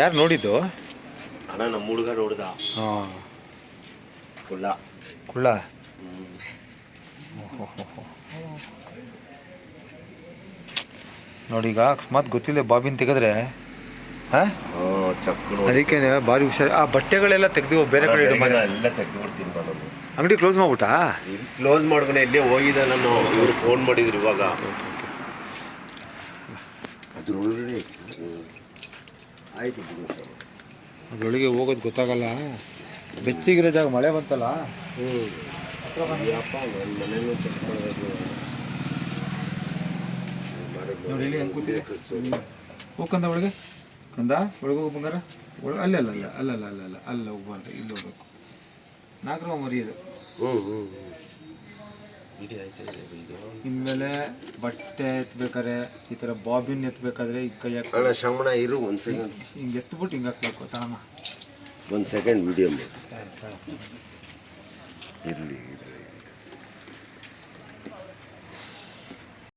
ಯಾರು ನೋಡಿದ್ದು? ಅಣ್ಣ ನಮ್ಮ ಹುಡುಗ ನೋಡ್ದ. ಹಾಂ. ಕುಳ್ಳ. ಕುಳ್ಳ? ನೋಡಿ ಈಗ ಅಕಸ್ಮಾತ್ ಗೊತ್ತಿಲ್ಲ ಬಾಬಿನ ತೆಗೆದ್ರೆ. ಹಾಂ? ಅದಕ್ಕೆ ಭಾರಿ ಹುಷಾರು. ಆ ಬಟ್ಟೆಗಳೆಲ್ಲ ತೆಗೆದು ಬೇರೆ ಕಡೆ ಎಲ್ಲ ತೆಗೆದು ಅಂಗಡಿ ಕ್ಲೋಸ್ ಮಾಡ್ಬಿಟ್ಟಾ? ಕ್ಲೋಸ್ ಮಾಡ್ಕೊಂಡು ಇಲ್ಲೇ ಹೋಗಿದ್ದೆ ನಾನು. ಇವ್ರು ಫೋನ್ ಮಾಡಿದ್ರು ಇವಾಗ. ಅದ್ರೊಳಗಡೆ ಆಯಿತು ಅದ್ರೊಳಗೆ ಹೋಗೋದು ಗೊತ್ತಾಗಲ್ಲ. ಬೆಚ್ಚಿಗಿರೋ ಜಾಗ ಮಳೆ ಬಂತಲ್ಲ? ಹ್ಞೂ ಅಪ್ಪ ಚೆಕ್ ನೋಡಿ ಇಲ್ಲಿ ಕಂದ ಒಳಗೆ. ಕಂದ? ಒಳಗೆ ಹೋಗಿ ಬಂಗಾರ? ಅಲ್ಲ ಅಲ್ಲ ಅಲ್ಲ ಅಲ್ಲ ಅಲ್ಲ ಅಲ್ಲ ಅಲ್ಲ ಹೋಗ್ಬಾರ್ದು ಇಲ್ಲಿ ಹೋಗ್ಬೇಕು. ನಾಲ್ಕು ಮರಿ ಹ್ಞೂ ಹ್ಞೂ ಹ್ಞೂ ಆಯ್ತು ಇದು. ಇನ್ಮೇಲೆ ಬಟ್ಟೆ ಎತ್ಬೇಕಾದ್ರೆ ಈ ಥರ ಬಾಬಿನ್ ಎತ್ಬೇಕಾದ್ರೆ ಈ ಕೈ ಹಾಕಿ ಅಣ್ಣ ಶ್ರಮಣ ಇರು ಒಂದು ಸೆಕೆಂಡ್ ಹಿಂಗೆ ಎತ್ಬಿಟ್ಟು ಹಿಂಗೆ ಹಾಕ್ಬೇಕು ತಾಣ ಒಂದು ಸೆಕೆಂಡ್ ವಿಡಿಯೋ ಮಾಡಿ ಇರ್ಲಿ ಇರಲಿ.